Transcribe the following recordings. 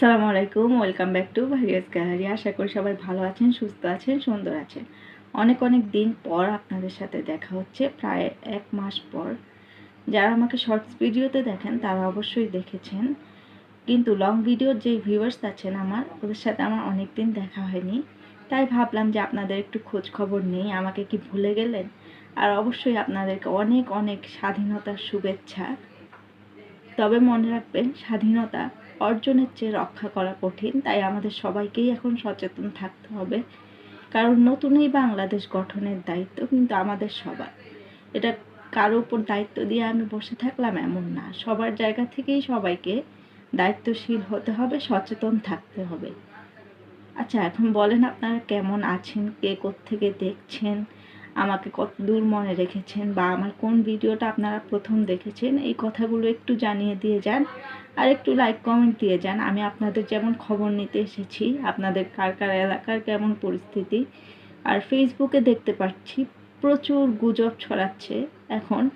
আসসালামু আলাইকুম, welcome back to various gallery. আশা করি সবাই ভালো আছেন, সুস্থ আছেন, সুন্দর আছেন। অনেক অনেক দিন পর আপনাদের সাথে দেখা হচ্ছে, প্রায় এক মাস পর। যারা আমাকে শর্টস ভিডিওতে দেখেন, তারা অবশ্যই দেখেছেন। কিন্তু লং ভিডিওর যে ভিউয়ার্স আছেন আমার, ওদের সাথে আমার অনেক দিন দেখা হয়নি। তাই ভাবলাম যে আপনাদের একটু খোঁজ খবর নেই, আমাকে কি ভুলে গেলেন? আর অবশ্যই আপনাদেরকে অনেক অনেক স্বাধীনতার শুভেচ্ছা। তবে মনে রাখবেন, স্বাধীনতা অর্জনের চেয়ে রক্ষা করা কঠিন, তাই আমাদের সবাইকেই এখন সচেতন থাকতে হবে। কারণ নতুন এই বাংলাদেশ গঠনের দায়িত্ব কিন্তু আমাদের সবার। এটা কারও উপর দায়িত্ব দিয়ে আমি বসে থাকলাম এমন না। সবার জায়গা থেকেই সবাইকে দায়িত্বশীল হতে হবে, সচেতন থাকতে হবে। আচ্ছা এখন বলেন আপনারা কেমন আছেন, কে থেকে দেখছেন, আমাকে কত দূর মনে রেখেছেন বা আমার কোন ভিডিওটা আপনারা প্রথম দেখেছেন, এই কথাগুলো একটু জানিয়ে দিয়ে যান। আর একটু লাইক কমেন্ট দিয়ে যান। আমি আপনাদের যেমন খবর নিতে এসেছি, আপনাদের কার কার এলাকার কেমন পরিস্থিতি, আর ফেসবুকে দেখতে পাচ্ছি প্রচুর গুজব ছড়াচ্ছে এখন।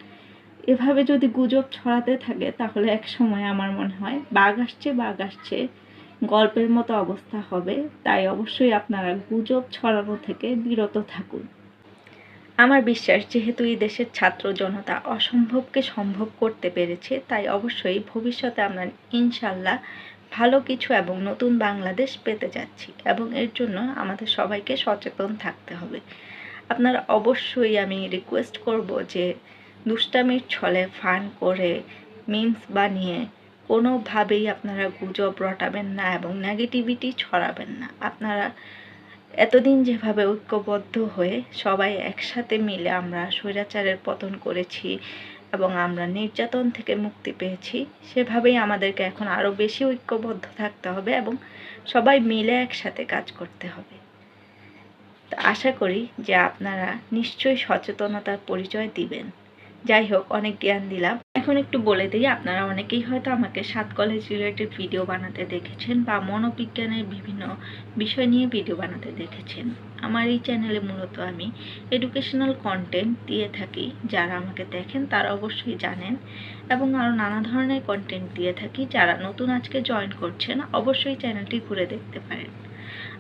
এভাবে যদি গুজব ছড়াতে থাকে, তাহলে এক সময় আমার মনে হয় বাঘ আসছে বাঘ আসছে, গল্পের মতো অবস্থা হবে। তাই অবশ্যই আপনারা গুজব ছড়ানো থেকে বিরত থাকুন। আমার বিশ্বাস, যেহেতু এই দেশের ছাত্র জনতা অসম্ভবকে সম্ভব করতে পেরেছে, তাই অবশ্যই ভবিষ্যতে আমরা ইনশাল্লাহ ভালো কিছু এবং নতুন বাংলাদেশ পেতে যাচ্ছি এবং এর জন্য আমাদের সবাইকে সচেতন থাকতে হবে। আপনারা অবশ্যই আমি রিকোয়েস্ট করব যে দুষ্টামির ছলে ফান করে মিমস বানিয়ে কোনোভাবেই আপনারা গুজব রটাবেন না এবং নেগেটিভিটি ছড়াবেন না। আপনারা এতদিন যেভাবে ঐক্যবদ্ধ হয়ে সবাই একসাথে মিলে আমরা স্বৈরাচারের পতন করেছি এবং আমরা নির্যাতন থেকে মুক্তি পেয়েছি, সেভাবেই আমাদেরকে এখন আরও বেশি ঐক্যবদ্ধ থাকতে হবে এবং সবাই মিলে একসাথে কাজ করতে হবে। আশা করি যে আপনারা নিশ্চয়ই সচেতনতার পরিচয় দিবেন। যাই হোক অনেক জ্ঞান দিলাম। এখন একটু বলে দিই, আপনারা অনেকেই হয়তো আমাকে সাত কলেজ রিলেটেড ভিডিও বানাতে দেখেছেন বা মনোবিজ্ঞানের বিভিন্ন বিষয় নিয়ে ভিডিও বানাতে দেখেছেন। আমার এই চ্যানেলে মূলত আমি এডুকেশনাল কন্টেন্ট দিয়ে থাকি। যারা আমাকে দেখেন, তারা অবশ্যই জানেন এবং আরও নানা ধরনের কন্টেন্ট দিয়ে থাকি। যারা নতুন আজকে জয়েন করছেন, অবশ্যই চ্যানেলটি ঘুরে দেখতে পারেন।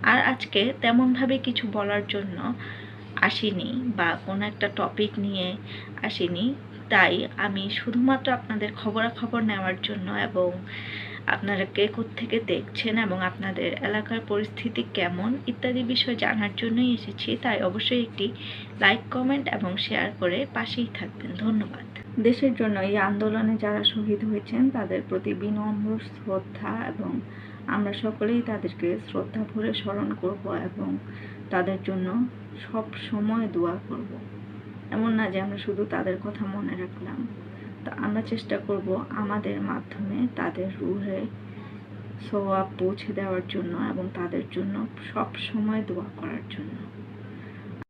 আর আজকে তেমনভাবে কিছু বলার জন্য আসিনি বা কোনো একটা টপিক নিয়ে আসিনি। তাই আমি শুধুমাত্র আপনাদের খবরাখবর নেওয়ার জন্য এবং আপনারা কে থেকে দেখছেন এবং আপনাদের এলাকার পরিস্থিতি কেমন ইত্যাদি বিষয় জানার জন্যই এসেছি। তাই অবশ্যই একটি লাইক কমেন্ট এবং শেয়ার করে পাশেই থাকবেন। ধন্যবাদ। দেশের জন্য এই আন্দোলনে যারা শহীদ হয়েছেন, তাদের প্রতি বিনম্র শ্রদ্ধা এবং আমরা সকলেই তাদেরকে শ্রদ্ধা ভরে স্মরণ করব এবং তাদের জন্য সব সময় দোয়া করব। এমন না যে আমরা শুধু তাদের কথা মনে রাখলাম তা আমরা চেষ্টা করব আমাদের মাধ্যমে তাদের রুহে সোয়াব পৌঁছে দেওয়ার জন্য এবং তাদের জন্য সব সময় দোয়া করার জন্য